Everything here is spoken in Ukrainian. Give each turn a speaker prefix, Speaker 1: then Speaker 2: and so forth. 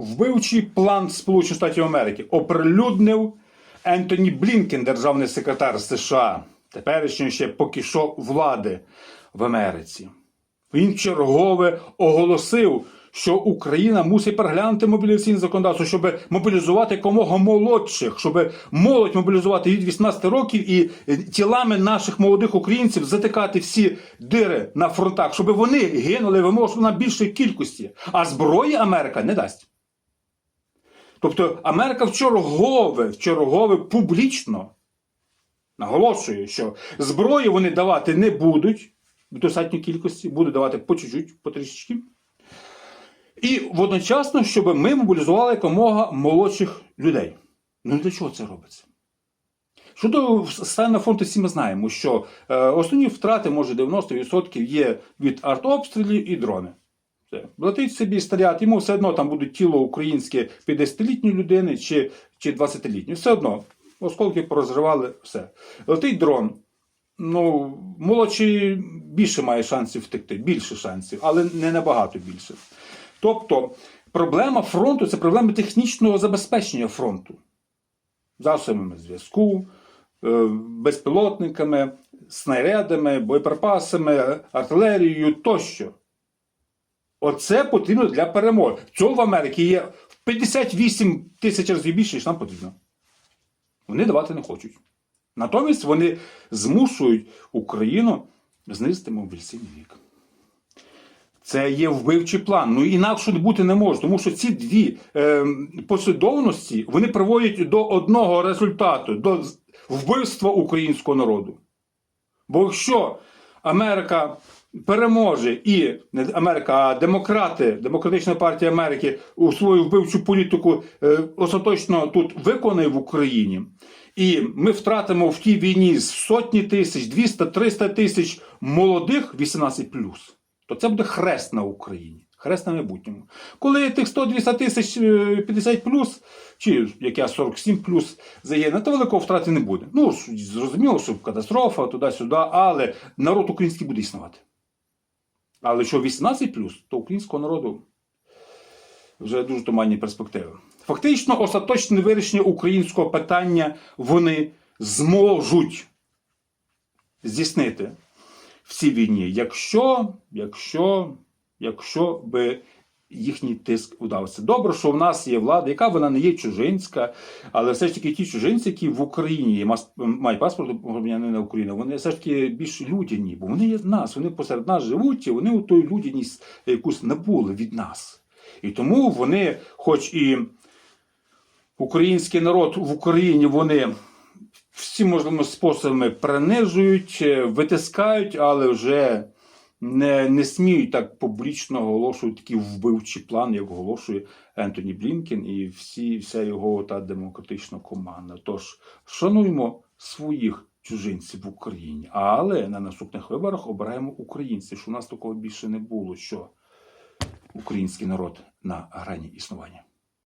Speaker 1: Вбивчий план Сполучених Штатів Америки оприлюднив Ентоні Блінкен, державний секретар США, теперішньої ще поки що влади в Америці. Він чергове оголосив, що Україна мусить переглянути мобілізаційне законодавство, щоб мобілізувати якомога молодших, щоб молодь мобілізувати від 18 років і тілами наших молодих українців затикати всі дири на фронтах, щоб вони гинули вимогу на більшій кількості. А зброї Америка не дасть. Тобто Америка в чергове, в чергове публічно наголошує, що зброї вони давати не будуть в достатній кількості, будуть давати по чуть-чуть, по трішечки. І водночасно, щоб ми мобілізували якомога молодших людей. Ну для чого це робиться? Щодо стану на фронті, всі ми знаємо, що е, основні втрати, може 90% є від артобстрілів і дрони. Все. Летить собі снаряд, йому все одно там буде тіло українське 50-літньої людини чи, чи 20-літньої. Все одно. Осколки порозривали все. Летить дрон. Ну, молодший більше має шансів втекти, більше шансів, але не набагато більше. Тобто, проблема фронту це проблема технічного забезпечення фронту. Засобами зв'язку, е, безпілотниками, снарядами, боєприпасами, артилерією тощо. Оце потрібно для перемоги. Цього в Америці є в 58 тисяч разів більше, ніж нам потрібно. Вони давати не хочуть. Натомість вони змушують Україну знизити мобілізаційний вік. Це є вбивчий план. Ну інакше бути не може, тому що ці дві е, послідовності вони приводять до одного результату до вбивства українського народу. Бо якщо Америка переможе і Америка, а демократи, Демократична партія Америки у свою вбивчу політику е, остаточно тут виконає в Україні, і ми втратимо в тій війні сотні тисяч, 200-300 тисяч молодих 18+, то це буде хрест на Україні. Хрест на майбутньому. Коли тих 100-200 тисяч е, 50 плюс, чи як я 47 плюс загине, то великого втрати не буде. Ну, зрозуміло, що катастрофа туди-сюди, але народ український буде існувати. Але що 18 плюс, то українського народу вже дуже туманні перспективи. Фактично, остаточне вирішення українського питання вони зможуть здійснити в цій війні, якщо, якщо, якщо би їхній тиск вдався. Добре, що в нас є влада, яка вона не є чужинська, але все ж таки ті чужинці, які в Україні є, мають паспорт громадянина України, вони все ж таки більш людяні, бо вони є в нас, вони посеред нас живуть, і вони у тої людяність якусь набули від нас. І тому вони, хоч і український народ в Україні, вони всі можливими способами принижують, витискають, але вже не, не сміють так публічно оголошувати такий вбивчий план, як оголошує Ентоні Блінкен і всі, вся його та демократична команда. Тож шануємо своїх чужинців в Україні, але на наступних виборах обираємо українців, що у нас такого більше не було, що український народ на грані існування.